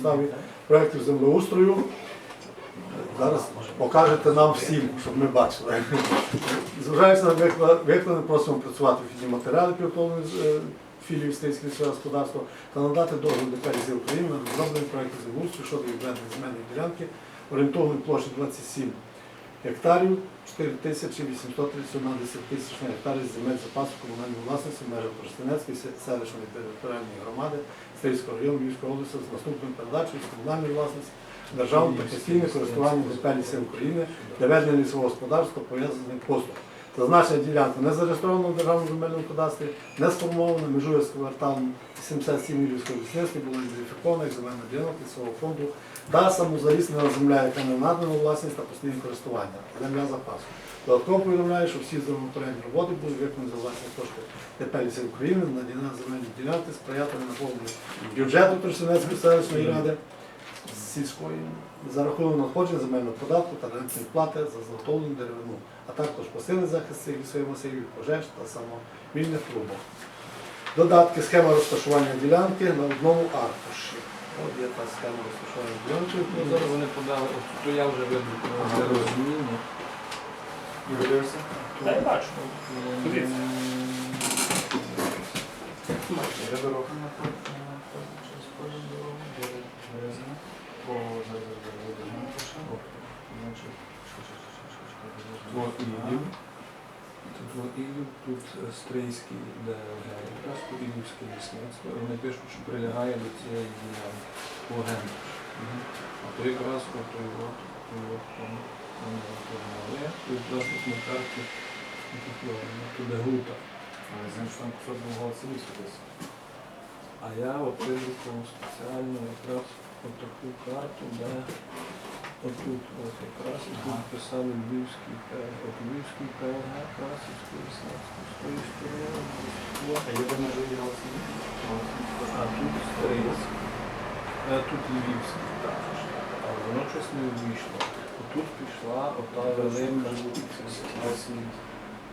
підставі проєктів землеустрою. Зараз покажете нам всім, щоб ми бачили. Зважаючи на викла- просимо працювати вхідні матеріали, підготовлені з е, філії Стейського лісове господарства та надати дозвіл ДП «Ліси України на розроблення проєктів землеустрою щодо відведення земельної ділянки орієнтовної площі 27 гектарів, 4831 10 гектарів земель запасу комунальної власності в межах Тростянецької селищної територіальної громади Стрийського району Львівської області з наступною передачею з комунальної власності державного та постійне користування ДП України для ведення лісового господарства пов'язаних послуг. Зазначена ділянка не зареєстрована в державному земельному кадастрі, не сформована, межує з кварталом 77 Львівського лісництва, була ідентифікована як земельна ділянка лісового фонду та самозаліснена земля, яка не надана власність та постійне користування, земля запасу. Додатково повідомляю, що всі землепорядні роботи будуть виконані за власні кошти. ДП «Ліси України на земельні ділянки сприятиме наповненню бюджету Тростянецької селищної ради сільської за рахунок надходжень земельного податку та рентної плати за заготовлену деревину, а також посилить захист цих лісових масивів пожеж та самовільних трубок. Додатки схема розташування ділянки на одному аркуші. От є та схема розташування ділянки. Ну, Зараз вони подали, от то я вже видрукував це розуміння. І дивився? Та я бачу. Я беру. Два Ілів. Тут Ілів, тут Стрийський ДЛГ, якраз тут Ілівське лісництво. Вони пишуть, що прилягає до цієї ділянки по генду. А то якраз от от, там, там. Тут якраз на карті, тут, о, ну, туди гута. Але там кусок був голосовий десь. А я от вибрав спеціально якраз от таку карту, де отут от якраз і тут писали Львівський П- от Львівський ПЛГ, Красівський, Лісницький, з тої сторони, А є видно, що голосовий? а тут Стрийський, а тут Львівський також. Але воно щось не вийшло. Отут пішла ота велика слід.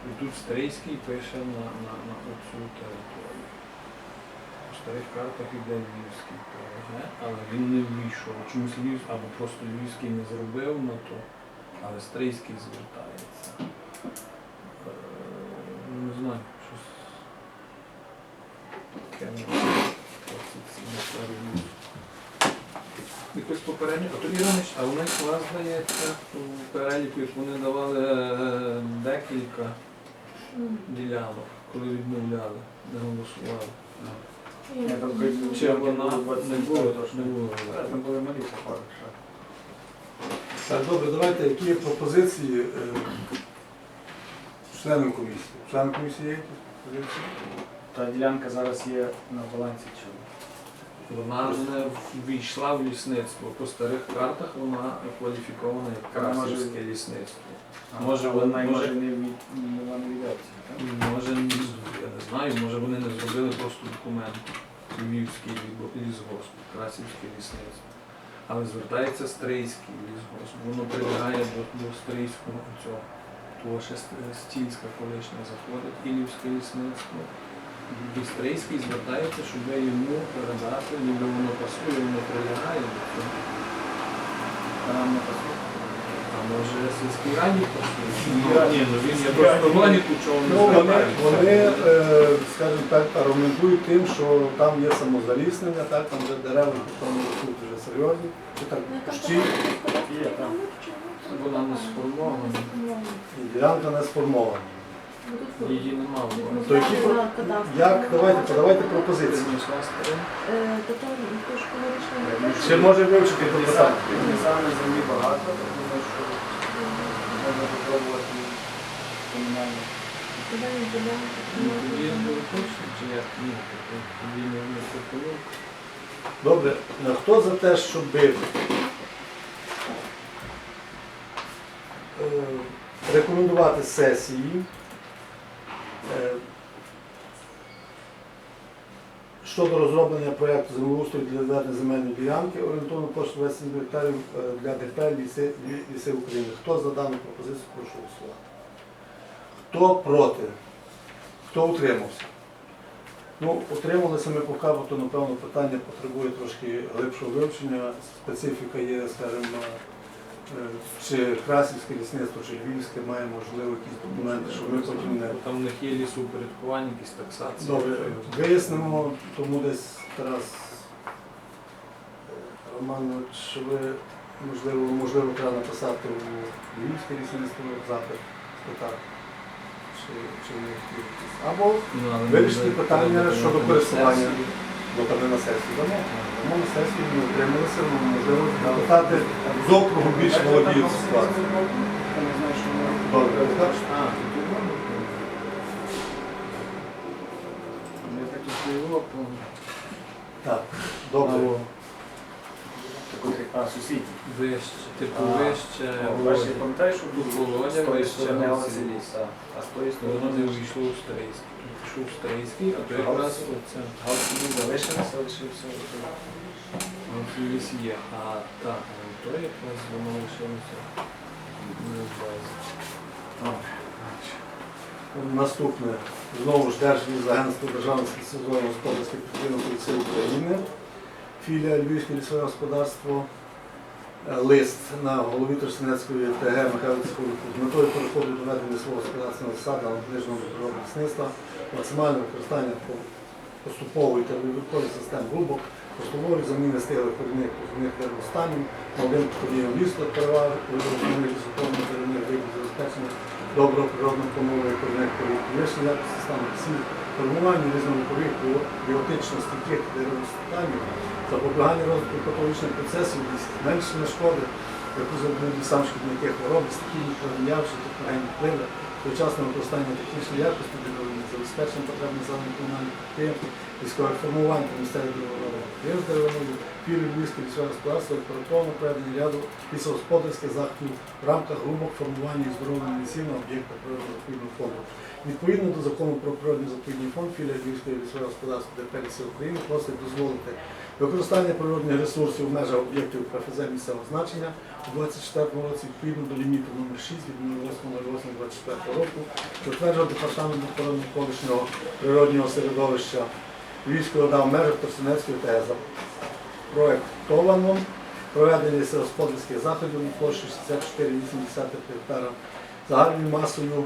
І тут Стрийський пише на, на, на оцю територію. Старих картах іде Львівський ПЛГ, але він не вийшов. Чомусь Львів, або просто Львівський не зробив на то, але Стрийський звертається. Е, Не знаю, щось таке не. Якось попередньо, а тоді Іванич, а у них вас здається у переліку, як вони давали е, декілька ділянок, коли відмовляли, не голосували. Я там Чи вона не було, трошки. не було. Там були малі походи. Так, добре, давайте, які є пропозиції е, членам комісії? Членам комісії є якісь пропозиції? Та ділянка зараз є на балансі чого? Вона не ввійшла в лісництво. По старих картах вона кваліфікована як Вона може- красівське лісництво. А Може, вона й може- може не від- не вона не віддається, так? Може, я не знаю, може вони не зробили просто документ. Львівський лісгосп, Красівське лісництво. Але звертається Стрийський лісгосп. Воно прилягає до, до Стрийського цього. Того ще Стільська колишня заходить, Ілівське лісництво. І Стрийський звертається, щоб йому передати, ніби воно пасує, воно прилягає до цього. Може сільській раді? Ну він Я просто логіку чого не Ну, вони, е, скажімо так, аргументують тим, що там є самозаліснення, так, там вже дерева там тут вже серйозні, чи так щі? Є, там. Вона не сформована. і ділянка не сформована. Її нема в То які про- як, давайте, подавайте пропозиції. Старим. Чи може вивчити до питання? Саме землі багато, тому що можна попробувати комунальне. Тоді не точно, чи як? Ні, тоді не не пропоную. Добре, е, хто за те, щоб е, рекомендувати сесії е, щодо розроблення проєкту землеустрою для ведення земельної ділянки орієнтовно площу 27 гектарів е, для ДП ліси, України. Хто за дану пропозицію, прошу голосувати. Хто проти? Хто утримався? Ну, утрималися ми поки, бо то, напевно, питання потребує трошки глибшого вивчення. Специфіка є, скажімо, е, чи Красівське лісництво, чи Львівське має, можливо, якісь документи, що ми потім не. Там в них є лісоупорядкування, якісь таксації. Добре, вияснимо, тому десь Тарас е, Романович, ви, можливо, можливо, треба написати у Львівське лісництво запит, спитати. Чи, чи якісь. Або Ну, Вирішити питання щодо користування. Бо там не на сесію дамо. тому на сесію, ми утрималися, ну, можливо, депутати з округу більш володіють ситуацією. Добре. Так, добре. А, сусідні. Вище, типу А, вище. О, Володя. Бачите, пам'ятаєш, що тут Володя, з тої вище сторони а а з тої Воно сторони не увійшло у Старийський. Пішов у Старийський, а то якраз оце. Галсі залишилося, лишився. От ліс є. А так, а то якраз воно лишилося. Не в базі. Наступне. Знову ж Держлісагентство спеціалізованої господарської підтримки поліції України, філія Львівське лісове господарство, лист на голові Тростянецької ТГ Цикулику з метою переходу до ведення свого господарського засаду на ближнього природного лісництва, максимальне використання поступової та додаткової систем грубок, поступової заміни стилих корінних позивних станів, молодим подіям лісу, переваги, видовження лісоповних деревних видів забезпечення доброго природного поновлення корінних порід, підвищення стану лісів, формування різновикових біо- біотичності тих деревостанів, запобігання розвитку патологічних процесів, зменшення шкоди, яку завдають сам шкідники хвороби, стихійні явища, техногенні впливи, сучасне використання технічної якості забезпечення потреб населення комунальних підприємств, військових формувань та місцевих дереворобних підприємств деревонові, фірмі Львівське лісове господарство, оперативно проведення ряду лісогосподарських заходів в рамках грубок формування і здоров'я лісів на об'єктах природно-заповідного фонду. Відповідно до закону про природний заповідний фонд, філія Львівського лісового господарства ДП «Ліси України просить дозволити використання природних ресурсів в межах об'єктів КФЗ місцевого значення у 2024 році відповідно до ліміту номер 6 від 08.08.24 року, затверджував департамент охорони навколишнього природнього середовища Львівської ОДА в межах Тростянецької ТЕЗа. Проектовано проведення сільськогосподарських заходів на площі 64,8 гектара загальною масою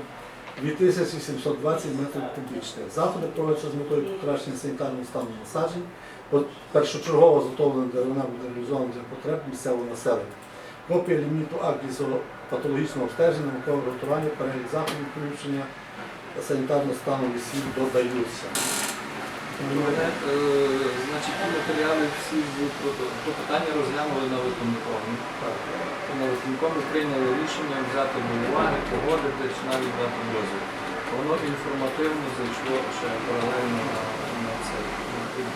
2720 метрів кубічних. Заходи проводяться з метою покращення санітарного стану насаджень. Першочергово заготовлена деревина буде реалізована для потреб місцевого населення. Копія ліміту акт патологічного обстеження, наукового готування, перелік заходів включення санітарного стану лісів додаються. Е, значить, ті матеріали всі питання розглянули на виконкомі. На виконкомі прийняли рішення взяти до уваги, погодити чи навіть дати дозвіл. Воно інформативно зайшло ще паралельно на, на це.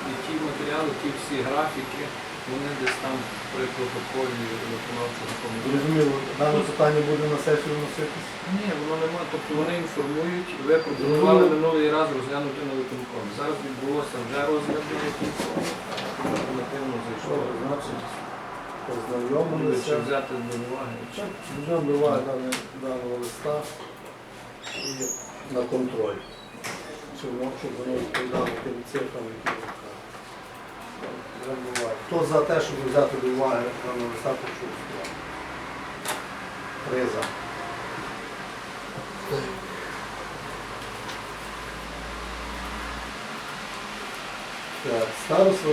І, ті матеріали, ті всі графіки, вони десь там при протоколі виконавчого комітету. Зрозуміло, дане питання буде на сесію вноситись. Ні, воно немає. Тобто вони інформують, ви пропонували минулий раз розглянути на виконком. Зараз відбулося вже розгляд на виконком. Інформативно зайшло. Значить? Чи взяти до уваги? буває дане- даного листа і на контроль. Воно, щоб воно відповідало тим цифрам, які ви кажете. Візьмемо до уваги. Хто за те, щоб взяти до уваги даного листа, прошу голосувати. Три за. Так, Староста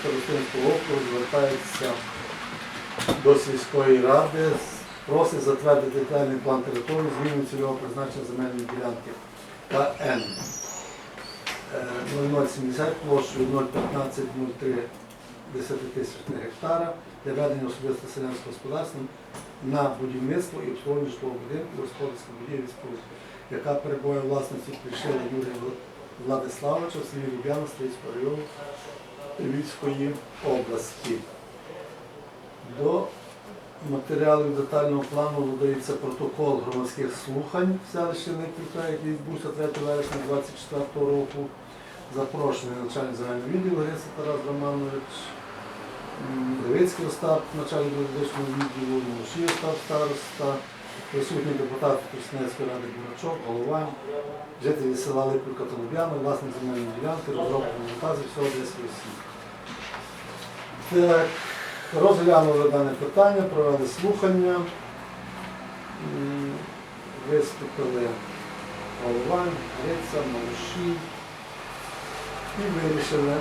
старостинського округу звертається до сільської ради, просить затвердити детальний план території, зміну цільового призначення земельної ділянки КН Е, 0070 площею 01503 10 гектара для ведення особисто селянського господарства на будівництво і обслуговування житлового будинку, господарської будівлі споруд, яка перебуває власності Кришила Юрія Владиславовича в селі Луб'яна Стрийського району Львівської області. До матеріалів детального плану додається протокол громадських слухань в селищі Никівка, який відбувся 3 вересня 2024 року. Запрошений начальник загального відділу Гриса Тарас Романович, м, Левицький Остап, начальник юридичного відділу, Мушій Остап староста, Присутні депутати Тростянецької ради Бурачок, голова, жителі села Липівка та Луб'яна, власник земельної ділянки, розробка документації, всього 10 осіб. Так, розглянули дане питання, провели слухання, виступили голова, Гриця, Малиші і вирішили,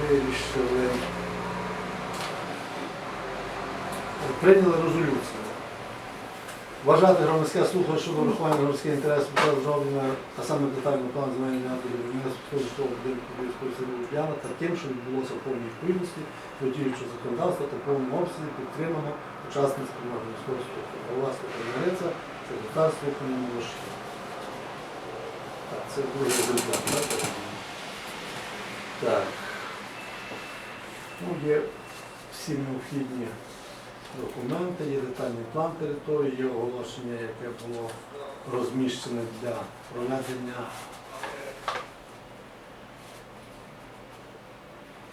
вирішили, прийняли резолюцію. Вважати громадське слухання щодо врахування громадських інтересів та розроблення, а саме детальний план земельної житлового будинку селі Луб'яна таким, що відбулося в повній відповідності до діючого законодавства та повному обсязі підтримано учасницьким громадського слухання. Голова слухання Гриця, секретар слухання Молошки. Так, це другий результат, так? Так. Ну, є всі необхідні документи, є детальний план території, є оголошення, яке було розміщене для проведення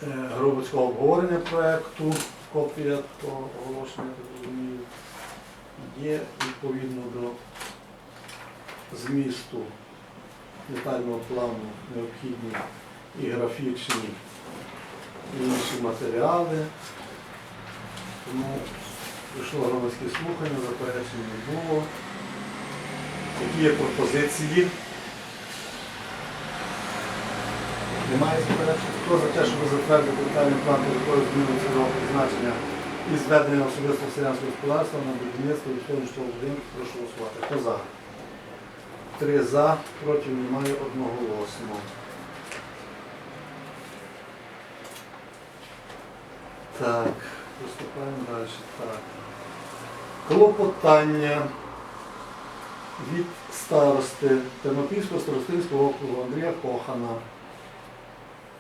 е, громадського обговорення проєкту, копія того оголошення, так розумію, є відповідно до змісту детального плану необхідні і графічні, і інші матеріали. Тому прийшло громадське слухання, заперечень не було. Які є пропозиції? Немає заперечень. Хто за те, щоб затвердити детальний план території зміни цільового призначення і зведення особистого селянського господарства на будівництво військового житлового будинку, прошу голосувати. Хто за? Три за, проти немає одноголосно. Так, приступаємо далі. Так. Клопотання від старости Тернопільського старостинського округу Андрія Кохана.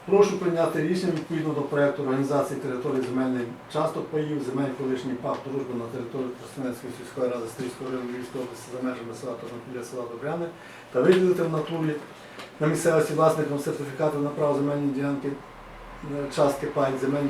Прошу прийняти рішення відповідно до проєкту організації території земельних часток паїв, земель колишній пакт дружби на території Тростянецької сільської ради Стрійського району Львівської області за межами села Тернопілля, села Добряни та виділити в натурі на місцевості власникам сертифікату на право земельної ділянки е, частки паїв земельні